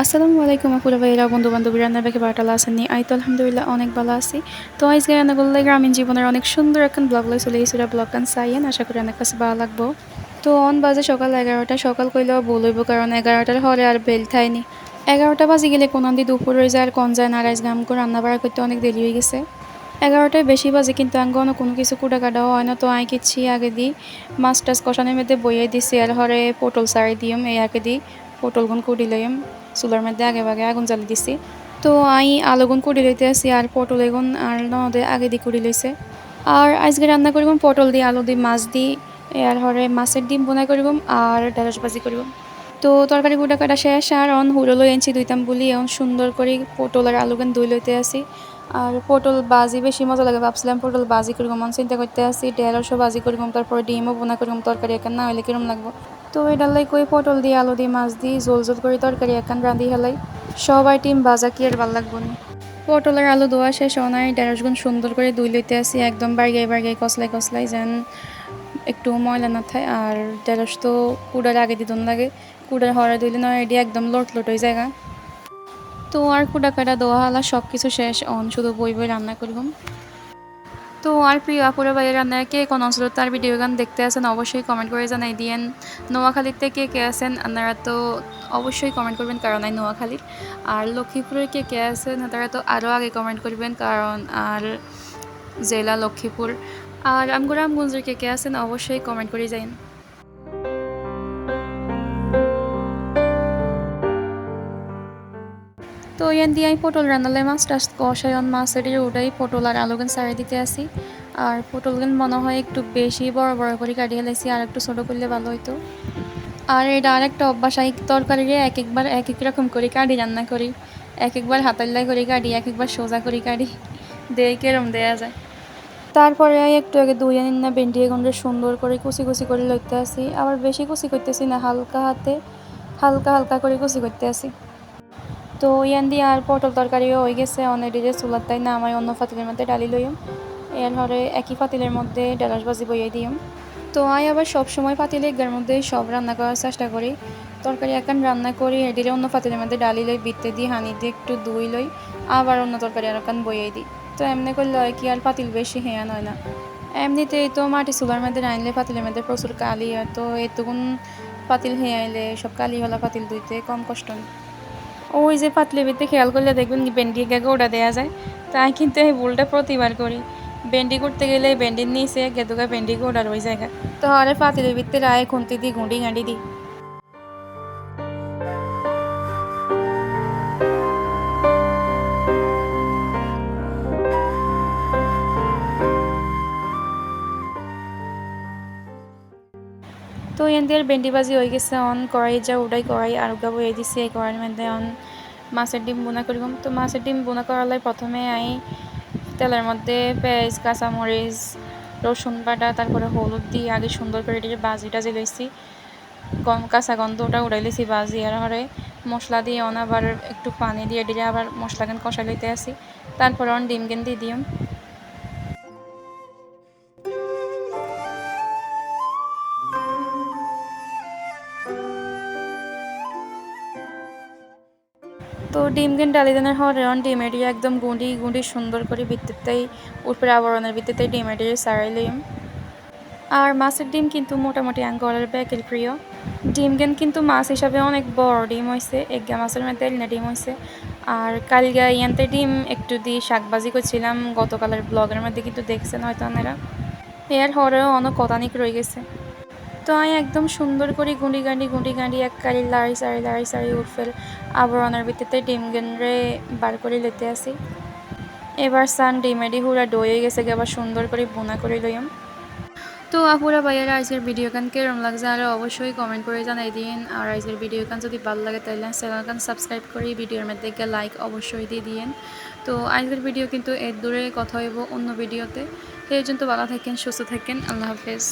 আসসালামু আলাইকুম, আপুরা ভাইরা বন্ধু বান্ধবী রান্নার ব্যাগে বাটালা আসেননি আই তো আলহামদুলিল্লাহ অনেক ভালো আছি। তো আজকে রান্না করলে গ্রামীণ জীবনের অনেক সুন্দর একখান ব্লগ লই চলে এসেছিল ব্লগ কান চাইয়েন আশা করি অনেক কাছে ভালো লাগবো। তো অন বাজে সকাল এগারোটা। সকাল কইলেও ভুল হইব কারণ এগারোটার হরে আর বেল থাইনি এগারোটা বাজে গেলে কোন দি দুপুর হয়ে যায় আর কন যায় নারাইজ গাম করে রান্না বাড়া করতে অনেক দেরি হয়ে গেছে। এগারোটায় বেশি বাজে কিন্তু আঙ্গনও কোনো কিছু কুটা কাটাও হয় না। তো আই কিচ্ছি আগে দিই মাছ টাছ কষানোর মধ্যে বইয়ে দিছি আর হরে পটল সারি দিম এই আগে দিই পটলগুন কুটি লইম, চুলার মধ্যে আগে বাগে আগুন জ্বালি দিছি। তো আই আলুগুন কুটি লইতে আসি আর পটল এগুন আর নদে আগে দি কুটি লইছে। আর আজকে রান্না করিব পটল দিয়ে আলু দিয়ে মাছ দি আর হরে মাছের ডিম বোনা করিব আর ঢেঁড়স ভাজি করিব তো তরকারি গুটা কাটা শেষ আর অন হুড়ো লই দুইতাম বলি এখন সুন্দর করে পটল আর আলুগান দুই লইতে আসি। আর পটল বাজি বেশি মজা লাগে, ভাবছিলাম পটল বাজি করিব মন চিন্তা করতে আসি, ঢেঁড়সও বাজি করিব তারপরে ডিমও বোনা করিব তরকারি এখান না হইলে কিরম লাগবো। তো এডালাই কই পটল দিয়ে আলু দিয়ে মাছ দিয়ে জোল জোল করে তরকারি একান রাঁধি হেলাই। সবাই টিম বাজা কি আর ভালো লাগবো না। পটলের আলু দোয়া শেষ, অনাই ঢেঁড়সগুন সুন্দর করে দুই লইতে আসি, একদম বারগাই বারগাই কসলাই কসলাই যেন একটু ময়লা না থাকে আর ঢেঁড়স তো কুড়ার আগে দিতন লাগে। কুড়ার হরা দিলে নয় এটি একদম লোট লোট হয়ে জায়গা তো আর কুড়া কাটা দোয়া হালা সব কিছু শেষ। অন শুধু বই বই রান্না করলাম তো আর প্রিয় আপুরা ভাইয়ের রান্নায় কে কোন অঞ্চল তার ভিডিও গান দেখতে আছেন অবশ্যই কমেন্ট করে জানাই দিয়েন। নোয়াখালীতে কে কে আছেন আপনারা তো অবশ্যই কমেন্ট করবেন, কারণ আই নোয়াখালীর আর লক্ষ্মীপুরের কে কে আছেন তারা তো আরও আগে কমেন্ট করবেন, কারণ আর জেলা লক্ষ্মীপুর। আর আমগুরামগঞ্জের কে কে আছেন অবশ্যই কমেন্ট করে যাইন তো ইয়ান দিয়ে আমি পটল রান্নালে মাছ টাছ কষায়ন মাছের ওটাই পটল আর আলুগান সারাই দিতে আসি। আর পটলগান মনে হয় একটু বেশি বড় বড় করে কাটিয়ে লাইছি আর একটু ছোটো করলে ভালো হইতো। আর এটা আর একটা অভ্যাস এই তরকারিরে এক একবার এক এক রকম করে কাটি, রান্না করি। এক একবার হাতাল্লাই করে কাটি, এক একবার সোজা করে কাটি। দেয় কেরম দেয়া যায়। তারপরে আমি একটু আগে দুই আনিন না বেন্ডিয়ে গন্ডে সুন্দর করে কুচি কুচি করে লইতে আসি। আবার বেশি কুচি করতেছি না, হালকা হাতে, হালকা হালকা করে কুচি করতে আসি। তো ইয়ান দিয়ে আর পটল তরকারিও হয়ে গেছে, অনেক ডিজে চুলার তাই না, আমার অন্য পাতিলের মধ্যে ডালি লইম। এর হরে একই পাতিলের মধ্যে ডালাস ভাজি বইয়ে দিম। তো আই আবার সব সময় পাতিলে এগার মধ্যে সব রান্না করার চেষ্টা করি। তরকারি একান রান্না করি এডিরে অন্য পাতিলের মধ্যে ডালি লই বিতে দিই হানি দিয়ে একটু দই লই, আবার অন্য তরকারি আর একান বইয়ে দিই। তো এমনি করলে হয় কি, আর পাতিল বেশি হেয়ান হয় না। এমনিতেই তো মাটি চুলার মধ্যে রাঁধলে পাতিলের মধ্যে প্রচুর কালি হয় তো এতগুণ পাতিল হেয়াইলে সব কালি হলা পাতিল ধুইতে কম কষ্ট ওই যে পাতলি বিতে খেয়াল করলে দেখবেন ভেন্ডি গাগে ওটা দেওয়া যায়। তাই কিন্তু এই ভুলটা প্রতিবার করি। ভেন্ডি করতে গেলে ভেন্ডির নিচে গেদুগা ভেন্ডি গোড়ার ওই জায়গা। তো পাতিলের ভিতরে রায় খুন্তি দিই গুঁড়ি, গাঁড়ি দিই তো এনদের ভেন্ডি ভাজি হয়ে গেছে, অন কড়াই যা উড়াই কড়াই আর উগা বয়ে দিছি এই কড়াইয়ের মধ্যে অন মাছের ডিম বোনা করিব। তো মাছের ডিম বোনা করালে প্রথমে আই তেলের মধ্যে পেঁয়াজ, কাঁচামরিচ, রসুন বাটা, তারপরে হলুদ দিয়ে আগে সুন্দর করে এটিকে বাজি টাজি লইছি। গম, কাঁচা গন্ধ ওটা উড়াই লইছি বাজি আর হরে মশলা দিয়ে অন আবার একটু পানি দিয়ে এটিকে আবার মশলা গান কষা লইতে আসি। তারপরে অন ডিম গেন দিয়ে দিম তো ডিম গেন ডালি দেনের হওয়ার অন ডিম একদম গুঁড়ি গুঁড়ি সুন্দর করে ভিত্তিতেই উপরে আবরণের ভিত্তিতে ডিম সারাই লইম আর মাছের ডিম কিন্তু মোটামুটি আঙ্গলের ব্যাকের প্রিয়। ডিম গেন কিন্তু মাছ হিসাবে অনেক বড় ডিম হয়েছে এগা মাছের মধ্যে এলিনা ডিম হয়েছে আর কালগা ইয়ান্তে ডিম একটু দিয়ে শাকবাজি করছিলাম, গতকালের ব্লগের মধ্যে কিন্তু দেখছেন হয়তো আপনারা এর হরেও অনেক কতানিক রয়ে গেছে। তো আমি একদম সুন্দর করে গুঁড়ি গাঁড়ি গুঁড়ি গাঁড়ি এক কারি লাড়ি সারি লাড়ি সারি উঠফেল আবরণের ভিত্তিতে ডিম গেনরে বার করে লেতে আসি। এবার সান ডিমেডি হুড়া ডয়ে গেছে আবার সুন্দর করে বোনা করে লইম। তো আপুরা ভাইয়ারা, আজকের ভিডিও গান কেরম লাগছে আর অবশ্যই কমেন্ট করে জানাই দিন। আর আজকের ভিডিও গান যদি ভালো লাগে তাহলে চ্যানেল গান সাবস্ক্রাইব করে ভিডিওর মধ্যে গিয়ে লাইক অবশ্যই দিয়ে দিন তো আজকের ভিডিও কিন্তু এর দূরে কথা হইব অন্য ভিডিওতে সেই জন্য ভালো থাকেন, সুস্থ থাকেন। আল্লাহ হাফেজ।